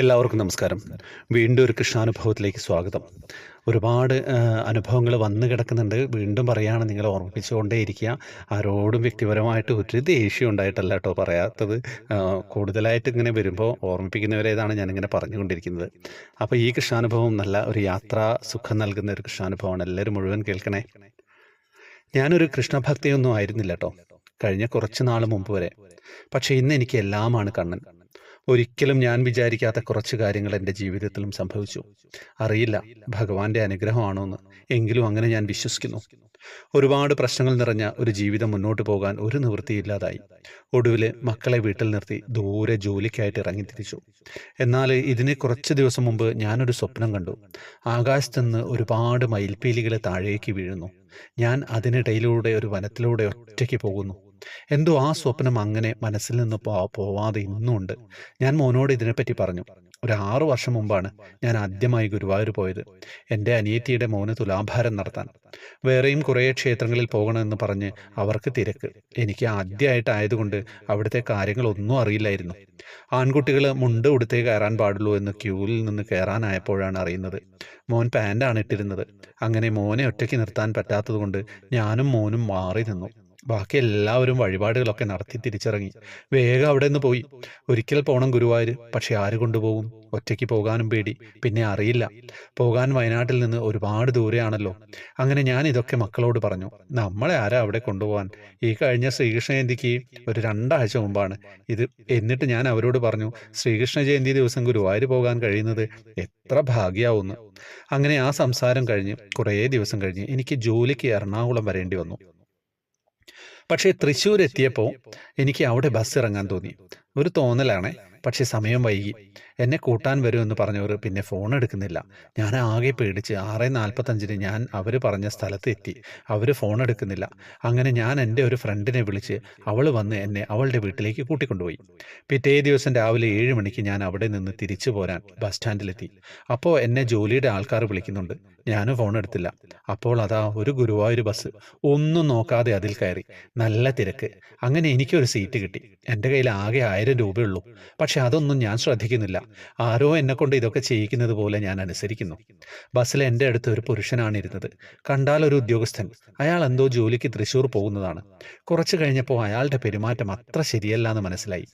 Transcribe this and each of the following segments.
എല്ലാവർക്കും നമസ്കാരം. വീണ്ടും ഒരു കൃഷ്ണാനുഭവത്തിലേക്ക് സ്വാഗതം. ഒരുപാട് അനുഭവങ്ങൾ വന്നു കിടക്കുന്നുണ്ട്. വീണ്ടും പറയുകയാണ് നിങ്ങൾ ഓർമ്മിപ്പിച്ചുകൊണ്ടേയിരിക്കുക ആരോടും വ്യക്തിപരമായിട്ട് ഒരു ദേഷ്യം ഉണ്ടായിട്ടല്ല കേട്ടോ പറയാത്തത്. കൂടുതലായിട്ട് ഇങ്ങനെ വരുമ്പോൾ ഓർമ്മിപ്പിക്കുന്നവരേതാണ് ഞാനിങ്ങനെ പറഞ്ഞുകൊണ്ടിരിക്കുന്നത്. അപ്പോൾ ഈ കൃഷ്ണാനുഭവം നല്ല ഒരു യാത്രാ സുഖം നൽകുന്ന ഒരു കൃഷ്ണാനുഭവമാണ്. എല്ലാവരും മുഴുവൻ കേൾക്കണേ. ഞാനൊരു കൃഷ്ണഭക്തിയൊന്നും ആയിരുന്നില്ല കേട്ടോ. കഴിഞ്ഞ കുറച്ച് നാൾ മുമ്പ് വരെ. പക്ഷേ ഇന്ന് എനിക്ക് എല്ലാമാണ് കണ്ണൻ. ഒരിക്കലും ഞാൻ വിചാരിക്കാത്ത കുറച്ച് കാര്യങ്ങൾ എന്റെ ജീവിതത്തിലും സംഭവിച്ചു. അറിയില്ല ഭഗവാന്റെ അനുഗ്രഹമാണോ എന്ന് എങ്കിലും അങ്ങനെ ഞാൻ വിശ്വസിക്കുന്നു. ഒരുപാട് പ്രശ്നങ്ങൾ നിറഞ്ഞ ഒരു ജീവിതം മുന്നോട്ട് പോകാൻ ഒരു നിവൃത്തിയില്ലാതായി ഒടുവിൽ മക്കളെ വീട്ടിൽ നിർത്തി ദൂരെ ജോലിക്കായിട്ട് ഇറങ്ങി തിരിച്ചു എന്നാൽ ഇതിന് കുറച്ച് ദിവസം മുമ്പ് ഞാനൊരു സ്വപ്നം കണ്ടു. ആകാശത്തുനിന്ന് ഒരുപാട് മയിൽപ്പീലികൾ താഴേക്ക് വീഴുന്നു. ഞാൻ അതിനിടയിലൂടെ ഒരു വനത്തിലൂടെ ഒറ്റയ്ക്ക് പോകുന്നു. എന്തോ ആ സ്വപ്നം അങ്ങനെ മനസ്സിൽ നിന്ന് പോവാതെ ഇന്നുമുണ്ട് ഞാൻ മോനോട് ഇതിനെപ്പറ്റി പറഞ്ഞു. ഒരു ആറു വർഷം മുമ്പാണ് ഞാൻ ആദ്യമായി ഗുരുവായൂർ പോയത്. എന്റെ അനിയത്തിയുടെ മോന് തുലാഭാരം നടത്താൻ. വേറെയും കുറേ ക്ഷേത്രങ്ങളിൽ പോകണമെന്ന് പറഞ്ഞ് അവർക്ക് തിരക്ക്. എനിക്ക് ആദ്യമായിട്ടായതുകൊണ്ട് അവിടുത്തെ കാര്യങ്ങളൊന്നും അറിയില്ലായിരുന്നു. ആൺകുട്ടികൾ മുണ്ട് ഉടുത്തേ കയറാൻ പാടുള്ളൂ എന്ന് ക്യൂവിൽ നിന്ന് കയറാനായപ്പോഴാണ് അറിയുന്നത്. മോൻ പാന്റാണ് ഇട്ടിരുന്നത്. അങ്ങനെ മോനെ ഒറ്റയ്ക്ക് നിർത്താൻ പറ്റാത്തതുകൊണ്ട് ഞാനും മോനും മാറി നിന്നു. ബാക്കി എല്ലാവരും വഴിപാടുകളൊക്കെ നടത്തി തിരിച്ചിറങ്ങി. വേഗം അവിടെ നിന്ന് പോയി. ഒരിക്കൽ പോണം ഗുരുവായൂർ പക്ഷെ ആര് കൊണ്ടുപോകും? ഒറ്റയ്ക്ക് പോകാനും പേടി. പിന്നെ അറിയില്ല. പോകാൻ വയനാട്ടിൽ നിന്ന് ഒരുപാട് ദൂരെയാണല്ലോ. അങ്ങനെ ഞാൻ ഇതൊക്കെ മക്കളോട് പറഞ്ഞു. നമ്മളെ ആരാ അവിടെ കൊണ്ടുപോകാൻ? ഈ കഴിഞ്ഞ ശ്രീകൃഷ്ണ ജയന്തിക്ക് ഒരു രണ്ടാഴ്ച മുമ്പാണ്. ഇത് എന്നിട്ട് ഞാൻ അവരോട് പറഞ്ഞു ശ്രീകൃഷ്ണ ജയന്തി ദിവസം ഗുരുവായൂർ പോകാൻ കഴിയുന്നത് എത്ര ഭാഗ്യാവുന്നു. അങ്ങനെ ആ സംസാരം കഴിഞ്ഞ് കുറേ ദിവസം കഴിഞ്ഞ് എനിക്ക് ജോലിക്ക് എറണാകുളം വരേണ്ടി വന്നു. പക്ഷേ തൃശ്ശൂർ എത്തിയപ്പോൾ എനിക്ക് അവിടെ ബസ് ഇറങ്ങാൻ തോന്നി. ഒരു തോന്നലാണ്. പക്ഷേ സമയം വൈകി. എന്നെ കൂട്ടാൻ വരുമെന്ന് പറഞ്ഞവർ പിന്നെ ഫോൺ എടുക്കുന്നില്ല. ഞാൻ ആകെ പേടിച്ച് ആറ് നാൽപ്പത്തഞ്ചിന് ഞാൻ അവർ പറഞ്ഞ സ്ഥലത്ത് എത്തി. അവർ ഫോൺ എടുക്കുന്നില്ല. അങ്ങനെ ഞാൻ എന്റെ ഒരു ഫ്രണ്ടിനെ വിളിച്ച് അവൾ വന്ന് എന്നെ അവളുടെ വീട്ടിലേക്ക് കൂട്ടിക്കൊണ്ടുപോയി. പിറ്റേ ദിവസം രാവിലെ ഏഴ് മണിക്ക് ഞാൻ അവിടെ നിന്ന് തിരിച്ചു പോരാൻ ബസ് സ്റ്റാൻഡിലെത്തി അപ്പോൾ എന്നെ ജോലിയുടെ ആൾക്കാർ വിളിക്കുന്നുണ്ട്. ഞാനും ഫോൺ എടുത്തില്ല. അപ്പോൾ അതാ ഒരു ഗുരുവായൂർ ബസ് ഒന്നും നോക്കാതെ അതിൽ കയറി. നല്ല തിരക്ക്. അങ്ങനെ എനിക്കൊരു സീറ്റ് കിട്ടി. എന്റെ കയ്യിൽ ആകെ ആയിരം രൂപയുള്ളൂ പക്ഷെ അതൊന്നും ഞാൻ ശ്രദ്ധിക്കുന്നില്ല. ആരോ എന്നെക്കൊണ്ട് ഇതൊക്കെ ചെയ്യിക്കുന്നത് പോലെ ഞാൻ അനുസരിക്കുന്നു. ബസ്സിൽ എന്റെ അടുത്ത് ഒരു പുരുഷനാണ് ഇരുന്നത്. കണ്ടാൽ ഒരു ഉദ്യോഗസ്ഥൻ. അയാൾ എന്തോ ജോലിക്ക് തൃശ്ശൂർ പോകുന്നതാണ്. കുറച്ചു കഴിഞ്ഞപ്പോൾ അയാളുടെ പെരുമാറ്റം അത്ര ശരിയല്ല എന്ന് മനസ്സിലായി.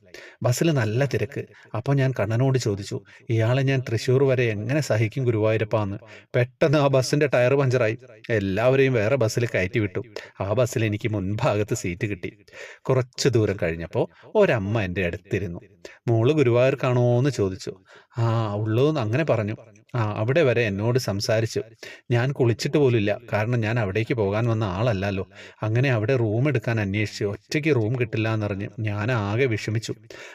ബസ്സിൽ നല്ല തിരക്ക്. അപ്പോൾ ഞാൻ കണ്ണനോട് ചോദിച്ചു ഇയാളെ ഞാൻ തൃശ്ശൂർ വരെ എങ്ങനെ സഹിക്കും ഗുരുവായൂരപ്പാന്ന് പെട്ടെന്ന് ആ ബസ്സിന്റെ ടയർ പഞ്ചറായി. എല്ലാവരെയും വേറെ ബസ്സിൽ കയറ്റി വിട്ടു ആ ബസ്സിൽ എനിക്ക് മുൻഭാഗത്ത് സീറ്റ് കിട്ടി. കുറച്ച് ദൂരം കഴിഞ്ഞപ്പോൾ ഒരമ്മ എന്റെ അടുത്തിരുന്നു. മോൾ ഗുരുവായൂർക്കാണോ എന്ന് ചോദിച്ചു. ആ ഉള്ളൂ അങ്ങനെ പറഞ്ഞു. ആ അവിടെ വരെ എന്നോട് സംസാരിച്ചു. ഞാൻ കുളിച്ചിട്ട് പോലില്ല കാരണം ഞാൻ അവിടേക്ക് പോകാൻ വന്ന ആളല്ലല്ലോ. അങ്ങനെ അവിടെ റൂം എടുക്കാൻ അന്വേഷിച്ചു. ഒറ്റയ്ക്ക് റൂം കിട്ടില്ല എന്നറിഞ്ഞ് ഞാൻ ആകെ വിഷമിച്ചു.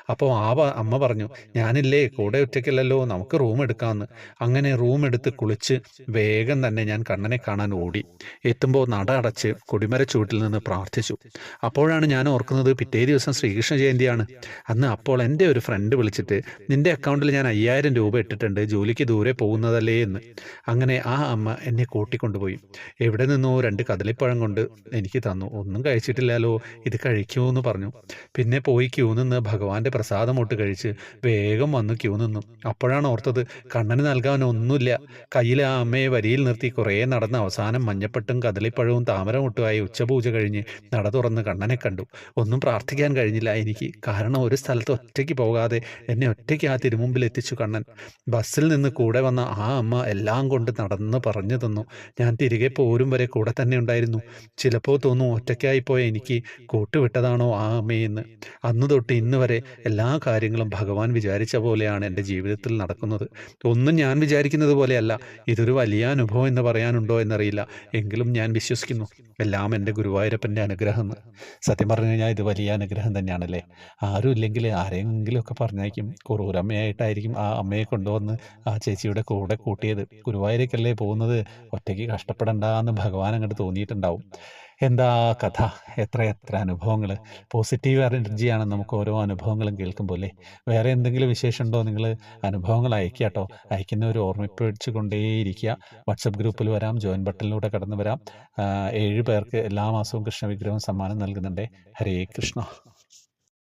അപ്പോൾ ആ അമ്മ പറഞ്ഞു ഞാനില്ലേ കൂടെ ഒറ്റയ്ക്കല്ലല്ലോ. നമുക്ക് റൂം എടുക്കാമെന്ന്. അങ്ങനെ റൂം എടുത്ത് കുളിച്ച് വേഗം തന്നെ ഞാൻ കണ്ണനെ കാണാൻ ഓടി. എത്തുമ്പോൾ നട അടച്ച് കൊടിമര ചൂട്ടിൽ നിന്ന് പ്രാർത്ഥിച്ചു. അപ്പോഴാണ് ഞാൻ ഓർക്കുന്നത് പിറ്റേ ദിവസം ശ്രീകൃഷ്ണ ജയന്തിയാണ്. അന്ന് അപ്പോൾ എന്റെ ഒരു ഫ്രണ്ട് വിളിച്ചിട്ട് നിന്റെ അക്കൗണ്ടിൽ ഞാൻ അയ്യായിരം രൂപ ഇട്ടിട്ടുണ്ട്. ജോലിക്ക് ദൂരെ പോകുന്നതല്ലേ എന്ന്. അങ്ങനെ ആ അമ്മ എന്നെ കൂട്ടിക്കൊണ്ടുപോയി. എവിടെ നിന്നോ രണ്ട് കദളിപ്പഴം കൊണ്ട് എനിക്ക് തന്നു. ഒന്നും കഴിച്ചിട്ടില്ലല്ലോ. ഇത് കഴിക്കൂ എന്ന് പറഞ്ഞു. പിന്നെ പോയി ക്യൂ നിന്ന് ഭഗവാന്റെ പ്രസാദം ഒട്ട് കഴിച്ച് വേഗം വന്ന് ക്യൂ നിന്നു. അപ്പോഴാണ് ഓർത്തത് കണ്ണന് നൽകാൻ ഒന്നുമില്ല. കയ്യിൽ ആ അമ്മയെ വരിയിൽ നിർത്തി കുറേ നടന്ന് അവസാനം മഞ്ഞപ്പെട്ടും കദളിപ്പഴവും താമരമുട്ടുമായി ഉച്ചപൂജ കഴിഞ്ഞ് നട തുറന്ന് കണ്ണനെ കണ്ടു. ഒന്നും പ്രാർത്ഥിക്കാൻ കഴിഞ്ഞില്ല എനിക്ക്. കാരണം ഒരു സ്ഥലത്ത് ഒറ്റയ്ക്ക് പോകാതെ എന്നെ ഒറ്റയ്ക്ക് ആ തിരുമുമ്പിൽ എത്തിച്ചു കണ്ണൻ. ബസ്സിൽ നിന്ന് കൂടെ വന്ന ആ അമ്മ എല്ലാം കൊണ്ട് നടന്ന് പറഞ്ഞു തന്നു. ഞാൻ തിരികെ പോരും വരെ കൂടെ തന്നെ ഉണ്ടായിരുന്നു. ചിലപ്പോൾ തോന്നും ഒറ്റയ്ക്കായി പോയ എനിക്ക് കൂട്ടുവിട്ടതാണോ ആ അമ്മയെന്ന് അന്ന് തൊട്ട് ഇന്ന് വരെ എല്ലാ കാര്യങ്ങളും ഭഗവാൻ വിചാരിച്ച പോലെയാണ് എന്റെ ജീവിതത്തിൽ നടക്കുന്നത്. ഒന്നും ഞാൻ വിചാരിക്കുന്നത് പോലെയല്ല. ഇതൊരു വലിയ അനുഭവം എന്ന് പറയാനുണ്ടോ എന്നറിയില്ല. എങ്കിലും ഞാൻ വിശ്വസിക്കുന്നു. എല്ലാം എന്റെ ഗുരുവായൂരപ്പന്റെ അനുഗ്രഹം സത്യം പറഞ്ഞു കഴിഞ്ഞാൽ ഇത് വലിയ അനുഗ്രഹം തന്നെയാണല്ലേ? ആരും ഇല്ലെങ്കിൽ ആരെങ്കിലുമൊക്കെ പറഞ്ഞയക്കും. കുറൂരമ്മയായിട്ടായിരിക്കും ആ അമ്മയെ കൊണ്ടുവന്ന് ആ ചേച്ചിയുടെ കൂടെ കൂട്ടിയത്. ഗുരുവായൂരേക്കല്ലേ പോകുന്നത്? ഒറ്റയ്ക്ക് കഷ്ടപ്പെടണ്ട എന്ന് ഭഗവാൻ അങ്ങോട്ട് തോന്നിയിട്ടുണ്ടാവും. എന്താ കഥ? എത്ര എത്ര അനുഭവങ്ങൾ? പോസിറ്റീവ് എനർജിയാണ് നമുക്ക് ഓരോ അനുഭവങ്ങളും കേൾക്കുമ്പോൾ അല്ലേ? വേറെ എന്തെങ്കിലും വിശേഷമുണ്ടോ നിങ്ങൾ? അനുഭവങ്ങൾ അയക്കുക കേട്ടോ. അയക്കുന്നവർ ഓർമ്മിപ്പിച്ചു കൊണ്ടേയിരിക്കുക വാട്സപ്പ് ഗ്രൂപ്പിൽ വരാം. ജോയിൻ ബട്ടണിലൂടെ കടന്നു വരാം. ഏഴ് പേർക്ക് എല്ലാ മാസവും കൃഷ്ണ വിഗ്രഹം സമ്മാനം നൽകുന്നുണ്ട്. ഹരേ കൃഷ്ണ.